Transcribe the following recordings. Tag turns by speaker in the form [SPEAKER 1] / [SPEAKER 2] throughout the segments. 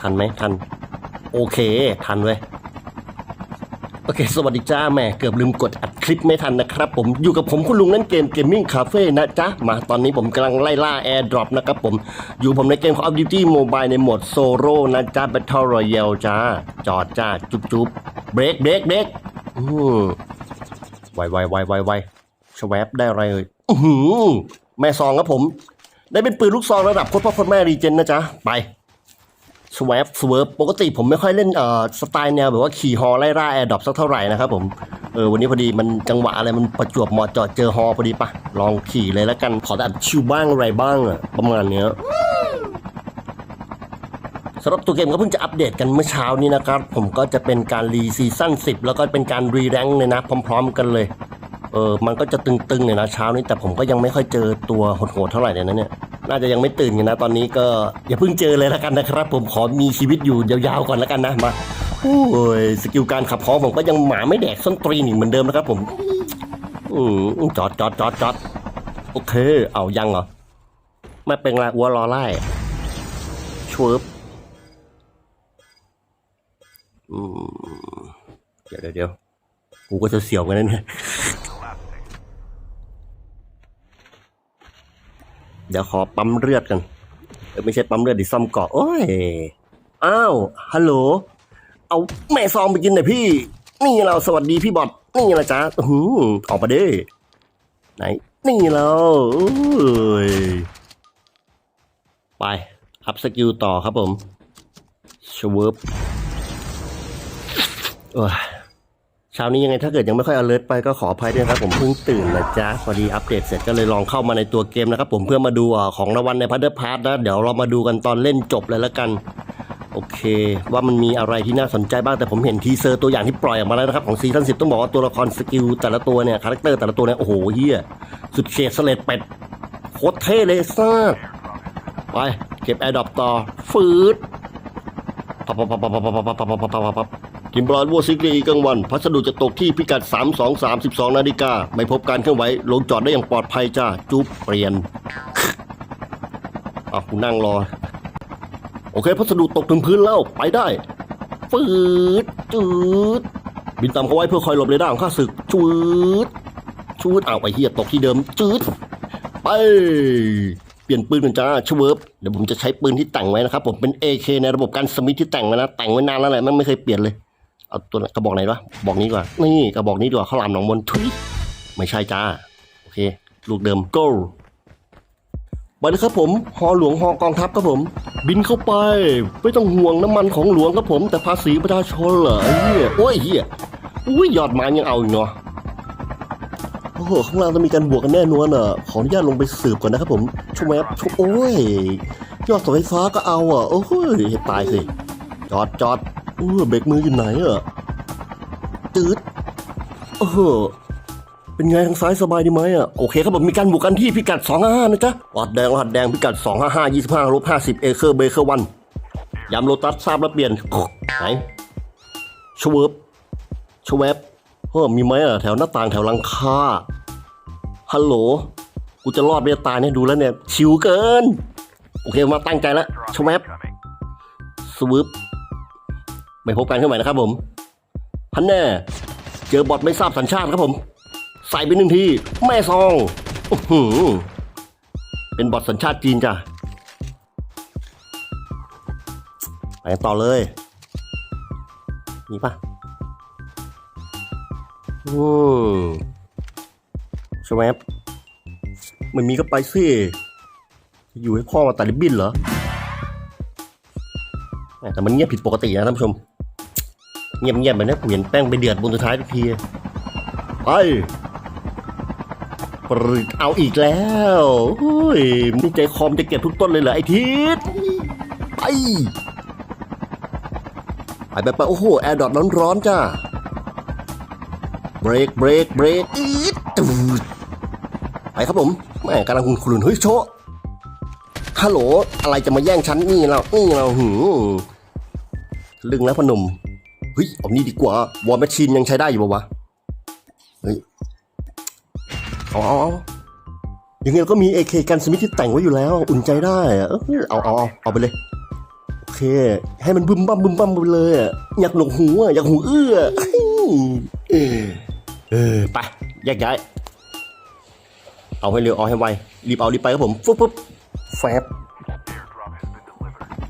[SPEAKER 1] ทันไหมทัน โอเค ทันเว้ยโอเค สวัสดีจ้าแม่เกือบลืมกดอัดคลิปไม่ทันนะครับ ผมอยู่กับผมคุณลุงเล่นเกมเกมมิ่งคาเฟ่นะจ๊ะ มาตอนนี้ผมกำลังไล่ล่าแอร์ดรอปนะครับผม อยู่ผมในเกมของ Call of Duty Mobile ในโหมดโซโ o นะจ๊ะ Battle Royale จ้า จอดจ้า จุ๊บจุ๊บเบรกเบรกเบรกอืมไวไวไวไวไวชวบได้อะไรเอ่ยอือหือแม่ซองครับผม ได้เป็นปืนลูกซองระดับโคตรพ่อโคตรแม่รีเจนนะจ๊ะ ไป สว p สเวิร์ปกติผมไม่ค่อยเล่นเอ่อสไตล์แนวแบบว่าขี่ฮอไล่ล่าแอร์ดรอปสักเท่าไหร่นะครับผมเออวันนี้พอดีมันจังหวะอะไรมันประจวบเหมาะเจอดเจอฮอพอดีปะลองขี่เลยแล้วกันขอแบบชิวบ้างอะไรบ้างอะประมาณเนี้ยสำหรับตัวเกมก็เพิ่งจะอัปเดตกันเมื่อเช้านี้นะครับ ผมก็จะเป็นการรีซีซั่น10 แล้วก็เป็นการรีแรงเลยนะพร้อม ๆ กันเลยเออมันก็จะตึงๆเลยนะเช้านี้แต่ผมก็ยังไม่ค่อยเจอตัวโหดๆเท่าไหร่เลยนะเนี่ย น่าจะยังไม่ตื่นกันนะ ตอนนี้ก็อย่าเพิ่งเจอเลยแล้วกันนะครับ ผมขอมีชีวิตอยู่ยาวๆก่อนแล้วกันนะมาโอ้ยสกิลการขับของผมก็ยังหมาไม่แดกส้นตรีนอีกเหมือนเดิมนะครับ ผมอืมจอดจอดจอดจอดโอเค เอายังเหรอไม่เป็นไรวัวรอไล่ชวบอืมเดี๋ยวเดี๋ยวกูก็จะเสียวกันนะเนี่ เดี๋ยวขอปั๊มเลือดกันเออไม่ใช่ปั๊มเลือดดิซ่อมเกาะโอ้ยอ้าวฮัลโหลเอาแม่ซองไปกินหน่อยพี่ นี่เราสวัสดีพี่บอดนี่ละจ้าอือหืออกมาดิไหน นี่เราโอ้ยไปอัพสกิลต่อครับผมชเวิร์บโอ้ยเช้านี้ยังไงถ้าเกิดยังไม่ค่อย alert ไปก็ขออภัยด้วยครับผมเพิ่งตื่นนะจ๊ะพอดีอัปเดตเสร็จก็เลยลองเข้ามาในตัวเกมนะครับผมเพื่อมาดูอของรางวัลในพัตเตอร์พาร์ทนะเดี๋ยวเรามาดูกันตอนเล่นจบเลยแล้วกัน โอเค ว่ามันมีอะไรที่น่าสนใจบ้างแต่ผมเห็นทีเซอร์ตัวอย่างที่ปล่อยออกมาแล้วนะครับของซีซั่นสิบต้องบอกว่าตัวละครสกิลแต่ละตัวเนี่ยคาแรคเตอร์แต่ละตัวเนี่ยโอ้โหเฮียสุดเขตสเลดเป็ดโคตรเท่เลยซ่าไปเก็บแอร์ดรอปต่อฟืดปับปับปับปับปับปับปับปับปับ ปับปับปับกิมบรอนวัวซิกรีกลางวัน พัสดุจะตกที่พิกัด 3 2 3 12 นาฬิกา ไม่พบการเคลื่อนไหว ลงจอดได้อย่างปลอดภัยจ้า จุ๊บเปลี่ยนอะกูนั่งรอ โอเค พัสดุตกถึงพื้นแล้ว ไปได้ ฟืดจืด บินตามเขาไว้เพื่อคอยหลบเรดาร์ของข้าศึกจืดชืดอ้าวไอ้เหี้ยตกที่เดิมจืด ไป เปลี่ยนปืนกันจ้าชเวิร์บเดี๋ยวผมจะใช้ปืนที่แต่งไว้นะครับ ผมเป็น AK ในระบบการสมิธที่แต่งไว้นะแต่งไว้นานแล้วแหละมันไม่เคยเปลี่ยนเลย เอาตัวกระบอกไหนวะบอกนี้ดีกว่า นี่กระบอกนี้ดีกว่าข้าวหลามหนองมนทุยไม่ใช่จ้า โอเค ลูกเดิม go ไปเลยครับผมฮอหลวงฮอกองทัพครับผม บินเข้าไป ไม่ต้องห่วงน้ำมันของหลวงครับผม แต่ภาษีประชาชนเหรอไอ้เหี้ยโอ้ยเหี้ยอุ้ยยอดม้ยังเอาอีกเนาะโอ้โหข้างล่างต้องมีการบวกกันแน่นอนอะขออนุญาตลงไปสืบก่อนนะครับผมชวแวบชวโอ้ยยอดเสาไฟฟ้าก็เอาอะโอ้ยให้ตายสิจอดจอด เออเบรกมืออยู่ไหนอะตืดเออเป็นไงทางซ้ายสบายดีไหมอะโอเคครับผมมีการบวกกันที่พิกัด 255 นะจ๊ะรหัสแดงรหัสแดงพิกัด 255 25ลบ50 เอเคอร์เบเคอร์วันยามโลตัสทราบแล้วเปลี่ยนไหนชเวิบชเวบเฮ้อมีไหมอะแถวหน้าต่างแถวลังคาฮัลโหลกูจะรอดไม่ตายเนี่ยดูแล้วเนี่ยชิวเกิน โอเคมาตั้งใจแล้วชเวบสวึบ ไม่พบกันขึ้นใหม่นะครับผมฮันแน่ เจอบอทไม่ทราบสัญชาติครับผม ใส่ไปหนึ่งที แม่ซองอืเป็นบอทสัญชาติจีนจ้ะไปต่อเลยมีปะอืมสวบไม่มีก็ไปสิอยู่ให้พ่อมาตัดริบบิ้นเหรอแต่มันเงียบผิดปกตินะท่านผู้ชม เงียบเงียบๆแบบนี้เหมือนแป้งไปเดือดบนสุดท้ายทุกทีไปปรึกเอาอีกแล้วโอ้ยนี่ใจคอมจะเก็บทุกต้นเลยเหรอไอ้ทิศไปไปไปไปโอ้โห แอร์ดอทร้อนๆจ้าเบรกเบรกเบรกอีดตูดไปครับผมแม่กำลังคุณคุนเฮ้ยโชะฮัลโหล อะไรจะมาแย่งฉันนี่เรานี่เราหืมลึงแล้วพอหนม ฮ้ยเอานี่ดีกว่าวอร์แมชชีนยังใช้ได้อยู่ปะวะ เฮ้ย เอาเอาเอายังไงเราก็มี AK กันสมิธที่แต่งไว้อยู่แล้ว อุ่นใจได้อะเออเอาเอาเอาเอาไปเลย โอเค ให้มันบึมบัมบึมบัมไปเลยอะอยากหนวกหูอะอยากหูอื้อเออเออไปแยกย้าย เอาให้เร็วเอาให้ไว รีบเอารีบไปครับผมฟุ๊บฟุ๊บแฟบ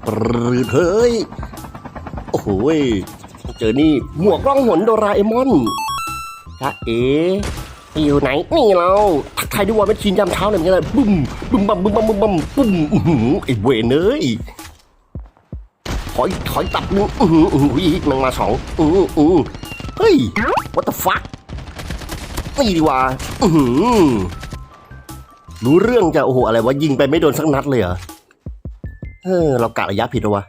[SPEAKER 1] ปรืดเฮ้ย โอ้โหย เจอนี่หมวกร่องหนโดราเอมอนจ้าเอ๋อยู่ไหนนี่เราทักทายด้วยวอลเม็ดชีนยามเช้าเลยเหมือนกันเลยบึ้มบึ้มบัมบึ้มบัมบึ้มบัมปุ้มอื้อหือไอ้เวนเอ้ยถอยถอยตับนึงอือหืออือหืออีกมันมาสองอืออือเฮ้ย what the fuck นี่ดีว่าอือหือรู้เรื่องจะโอ้โหอะไรวะยิงไปไม่โดนสักนัดเลยเหรอเออเรากะระยะผิดแล้ววะ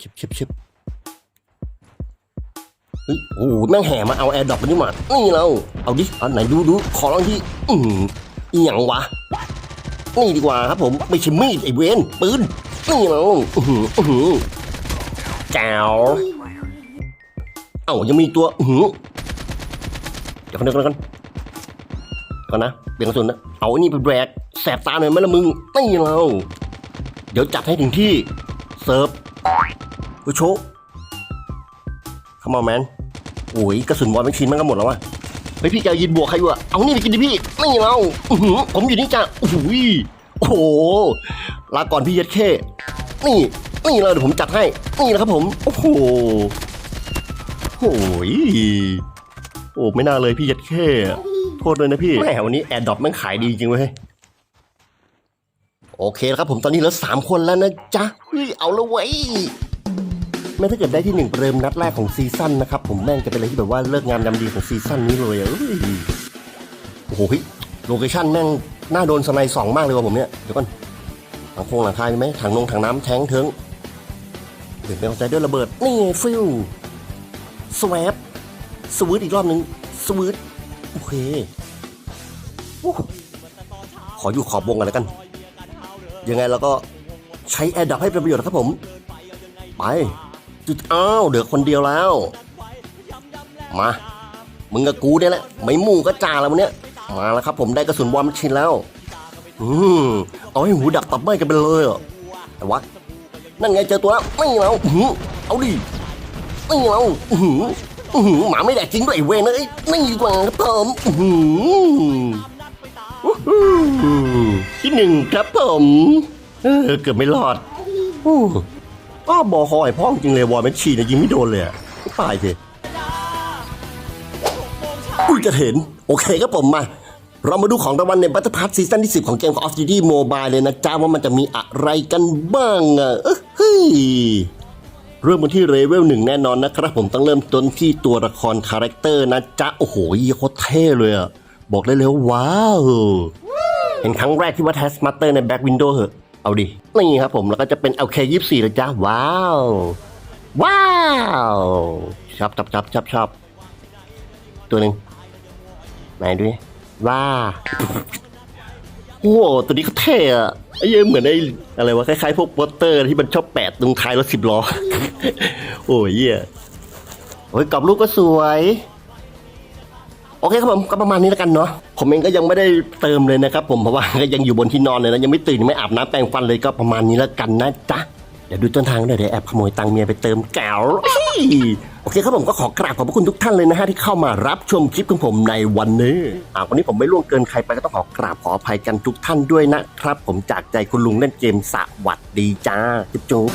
[SPEAKER 1] ชิบชิบชิบ เฮ้ยโอ้โหแม่งแห่มาเอาแอร์ดรอปนี่มานี่เรา เอาดิเอาไหนดูดูขอลองที่อือหืออีหยังวะ นี่ดีกว่าครับผมไม่ใช่มีดไอเวนปืนนี่เราอือหืออือหือแจ๋วเอ้ายังมีตัวอือหือเดี๋ยวกันเดี๋ยวกันกันก่อนนะเปลี่ยนกระสุนนะเอาอันนี้ไปแบกแสบตาหน่อยไหมละมึงนี่เรา เดี๋ยวจัดให้ถึงที่เซิร์ฟผู้โชคขมอแมน โอ้ยกระสุนบอลแม็กชีนมันก็หมดแล้ววะเฮ้ยพี่แกยินบวกใครอยู่อะเอานี่ไปกินดิพี่นี่เราอื้อหือผมอยู่นี่จ้ะโอ้โหยโอ้โหลาก่อนพี่เย็ดเข้นี่นี่เลยเดี๋ยวผมจัดให้ นี่นะครับผม โอ้โหโอ้ยโอ้ไม่น่าเลยพี่เย็ดเข้โทษเลยนะพี่แหมวันนี้แอร์ดรอปมันขายดีจริงเว้ยโอเคแล้วครับผมตอนนี้เหลือสามคนแล้วนะจ๊ะเฮ้ยเอาละเว้ย แม้ถ้าเกิดได้ที่หนึ่งประเดิมนัดแรกของซีซั่นนะครับผมแม่งจะเป็นอะไรที่แบบว่าเลิกงามยามดีของซีซั่นนี้เลยเอ้ยโอ้โหโลเคชั่นแม่งน่าโดนสไนด์สองมากเลยว่ะผมเนี่ยเดี๋ยวก่อนหลังโคงหลังคาใช่ไหมถังนงถังน้ำแทงเทิงเดี๋ยวไปเอาใจด้วยระเบิดนี่ฟิลสวปสวิตอีกรอบหนึ่งสวิตโอเคโอ้ขออยู่ขอบวงกันแล้วกัน ยังไงเราก็ใช้แอร์ดับให้เป็นประโยชน์ครับผม ไป จุดอ้าวเดือคนเดียวแล้ว มา มึงกับกูเนี่ยแหละ ไม่มู่ก็จ่าแล้ววันเนี้ย มาแล้วครับ ผมได้กระสุนวอร์มชินแล้ว อืมเอาให้หูดักตับไหม้กันไปเลยเหรอแต่วะ นั่นไงเจอตัวแล้วไม่เราอื้อหือเอาดิไม่เราอื้อหืออือหือหมาไม่แดกจริงด้วยไอ้เวนเอ้ยนี่ดีกว่าครับผมอื้อหืออืมที่หนึ่งครับผมเออเกือบไม่รอด อ้าบอคอยพ่องจริงเลยวอลแมชชีนยิงไม่โดนเลยอะตายสิอุ้ยจะเห็น โอเคครับผมมา เรามาดูของรางวัลในบัตเตอร์พัทซีซั่นที่ 10 ของเกม Call of Duty Mobile เลยนะจ้าว่ามันจะมีอะไรกันบ้างอะเฮ้ยเริ่มกันที่เลเวลหนึ่งแน่นอนนะครับ ผมต้องเริ่มต้นที่ตัวละครคาแรคเตอร์นะจ๊ะ โอ้โหโคตรเท่เลยอะบอกได้เลยว้าว เห็นครั้งแรกที่ว่า Task Master ใน Back Window เหอะ เอาดิ นี่ครับผมแล้วก็จะเป็น LK24 เลยจ้าว้าว ว้าวชอบชอบชอบชอบชอบตัวหนึ่งไหนดูดิว้าโอ้โหตัวนี้เขาเท่อะไอ้เยังเหมือนไอ้อะไรวะคล้ายๆพวกโปสเตอร์ที่มันชอบแปะตรงท้ายรถสิบล้อ โอ้ยเหี้ยโอ้ยกรอบรูปก็สวย โอเคครับผมก็ประมาณนี้แล้วกันเนาะผมเองก็ยังไม่ได้เติมเลยนะครับผมเพราะว่าก็ยังอยู่บนที่นอนเลยนะยังไม่ตื่นยังไม่อาบน้ำแปรงฟันเลยก็ประมาณนี้แล้วกันนะจ๊ะเดี๋ยวดูต้นทางหน่อยเดี๋ยวแอบขโมยตังค์เมียไปเติมแก้วโอเคครับผมก็ขอกราบขอบพระคุณทุกท่านเลยนะฮะที่เข้ามารับชมคลิปของผมในวันนี้อ่าวันนี้ผมไม่ล่วงเกินใครไปก็ต้องขอกราบขออภัยกันทุกท่านด้วยนะครับ ผมจากใจคุณลุงเล่นเกมสวัสดีจ้าจุ๊บ